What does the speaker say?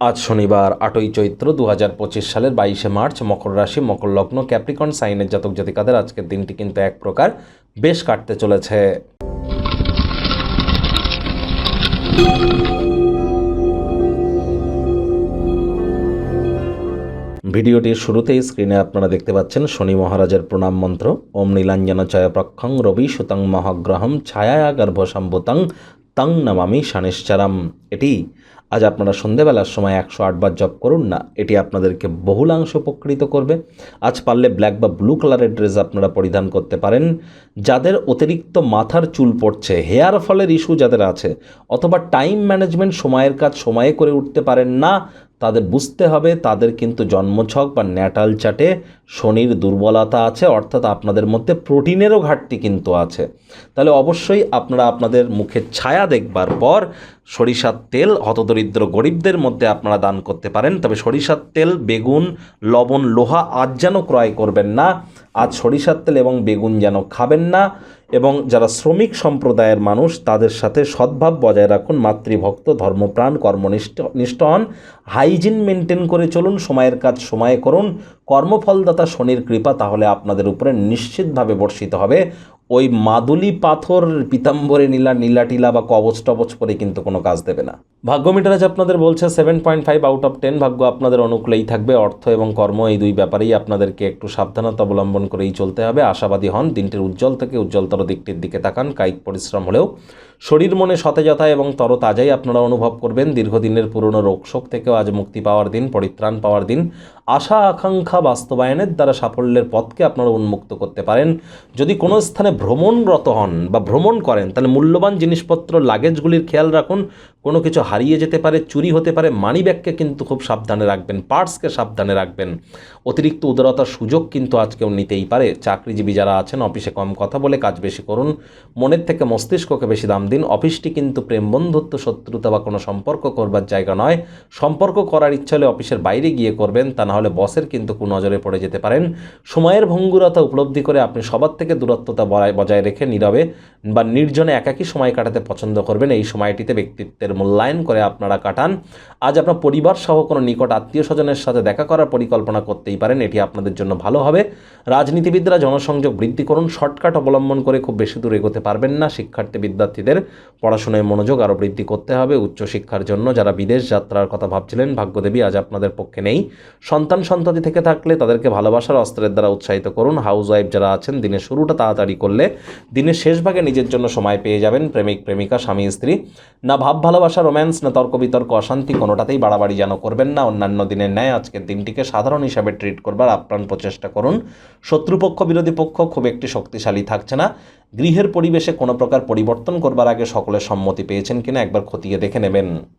আজ শনিবার, আটই চৈত্র দু হাজার পঁচিশ সালের বাইশে মার্চ, মকর রাশি, মকর লগ্ন, ক্যাপ্রিকন, সাইনের জাতক জাতিকাদের আজকের দিনটি কিন্তু এক প্রকার বেশ কাটতে চলেছে। ভিডিওটির শুরুতেই স্ক্রিনে আপনারা দেখতে পাচ্ছেন শনি মহারাজের প্রণাম মন্ত্র। ওম নীলাঞ্জন চয় প্রক্ষং রবি সুতং মহাগ্রহম ছায়া গর্ভসম্ভুতং তং নমামি শানিশ্চারাম। এটি আজ আপনারা সন্ধেবেলার সময় একশো আটবার জব করুন না, এটি আপনাদেরকে বহুলাংশ উপকৃত করবে। আজ পারলে ব্ল্যাক বা ব্লু কালারের ড্রেস আপনারা পরিধান করতে পারেন। যাদের অতিরিক্ত মাথার চুল পড়ছে, হেয়ার ফলের ইস্যু যাদের আছে, অথবা টাইম ম্যানেজমেন্ট সময়ের কাজ সময়ে করে উঠতে পারেন না তাদের বুঝতে হবে, তাদের কিন্তু জন্মছক বা ন্যাটাল চাটে শনির দুর্বলতা আছে, অর্থাৎ আপনাদের মধ্যে প্রোটিনেরও ঘাটতি কিন্তু আছে। তাহলে অবশ্যই আপনারা আপনাদের মুখের ছায়া দেখবার পর সরিষার তেল, হতদরিদ্র গরিবদের মধ্যে আপনারা দান করতে পারেন। তবে সরিষার তেল, বেগুন, লবণ, লোহা আজ যেন ক্রয় করবেন না। আজ সরিষার তেল এবং বেগুন যেন খাবেন না এবং যারা শ্রমিক সম্প্রদায়ের মানুষ, তাদের সাথে সদ্ভাব বজায় রাখুন, মাতৃভক্ত, ধর্মপ্রাণ, কর্মনিষ্ঠ, নিষ্ঠ হন। হাইজিন মেনটেন করে চলুন, সময়ের কাজ সময়ে করুন। কর্মফলদাতা শনির কৃপা তাহলে আপনাদের উপরে নিশ্চিতভাবে বর্ষিত হবে। ওই মাদুলি পাথর পিতাম্বরে নীলা নীলা টিলা বা কবচ টবচ পরে কিন্তু কোনো কাজ দেবে না। ভাগ্য মিটারাজ আপনাদের বলছে seven point five out of ten ভাগ্য আপনাদের অনুকূলেই থাকবে। অর্থ এবং কর্ম এই দুই ব্যাপারেই আপনাদেরকে একটু সাবধানতা অবলম্বন করেই চলতে হবে। আশাবাদী হন, দিনটির উজ্জ্বল থেকে উজ্জ্বলতর দিকটির দিকে তাকান। কায়িক পরিশ্রম হলেও শরীর মনে সতেজতা এবং তরতাজাই আপনারা অনুভব করবেন। দীর্ঘদিনের পুরনো রোগশোক থেকেও আজ মুক্তি পাওয়ার দিন, পরিত্রাণ পাওয়ার দিন। আশা, আকাঙ্ক্ষা বাস্তবায়নের দ্বারা সাফল্যের পথকে আপনারা উন্মুক্ত করতে পারেন। যদি কোনো স্থানে ভ্রমণরত হন বা ভ্রমণ করেন, তাহলে মূল্যবান জিনিসপত্র লাগেজগুলির খেয়াল রাখুন। কোনো কিছু হারিয়ে যেতে পারে, চুরি হতে পারে মানি ব্যাগকে কিন্তু খুব সাবধানে রাখবেন পার্টসকে সাবধানে রাখবেন। অতিরিক্ত উদারতার সুযোগ কিন্তু আজ কেউ নিতেই পারে। চাকরিজীবী যারা আছেন অফিসে কম কথা বলে কাজ বেশি করুন, মনের থেকে মস্তিষ্ককে বেশি দাম দিন। অফিসটি কিন্তু প্রেম, বন্ধুত্ব, শত্রুতা বা কোনো সম্পর্ক করবার জায়গা নয়। সম্পর্ক করার ইচ্ছা হলে অফিসের বাইরে গিয়ে করবেন, তা না হলে বসের কিন্তু কুনজরে পড়ে যেতে পারেন। সময়ের ভঙ্গুরতা উপলব্ধি করে আপনি সবার থেকে দূরত্বতা বজায় রেখে নীরবে বা নির্জনে একাকী সময় কাটাতে পছন্দ করবেন। এই সময়টিতে ব্যক্তিত্বের মূল্যায়ন করে আপনারা কাটান। আজ আপনার পরিবার সহ কোনো নিকট আত্মীয় স্বজনের সাথে দেখা করার পরিকল্পনা করতেই পারেন, এটি আপনাদের জন্য ভালো হবে। রাজনীতিবিদরা জনসংযোগ বৃদ্ধি করুন, শর্টকাট অবলম্বন করে খুব বেশি দূর এগোতে পারবেন না। শিক্ষার্থী বিদ্যার্থীদের পড়াশোনায় মনোযোগ আরও বৃদ্ধি করতে হবে। উচ্চশিক্ষার জন্য যারা বিদেশ যাত্রার কথা ভাবছিলেন, ভাগ্যদেবী আজ আপনাদের পক্ষে নেই। সন্তান সন্ততি থেকে থাকলে তাদেরকে ভালোবাসার অস্ত্রের দ্বারা উৎসাহিত করুন। হাউস ওয়াইফ যারা আছেন, দিনের শুরুটা তাড়াতাড়ি করলে দিনের শেষ ভাগে নিজের জন্য সময় পেয়ে যাবেন। প্রেমিক, প্রেমিকা, স্বামী, স্ত্রী। না ভাব ভালোবাসা, রোম্যান্স, না তর্ক বিতর্ক অশান্তি কোনোটাতেই বাড়াবাড়ি যেন করবেন না। অন্যান্য দিনের ন্যায় আজকের দিনটিকে সাধারণ হিসাবে ট্রিট করবার আপ্রাণ প্রচেষ্টা করুন। শত্রুপক্ষ, বিরোধী পক্ষ খুব একটি শক্তিশালী থাকছে না। গৃহের পরিবেশে কোনো প্রকার পরিবর্তন করবার আগে সকলের সম্মতি পেয়েছেন কিনা একবার খতিয়ে দেখে নেবেন।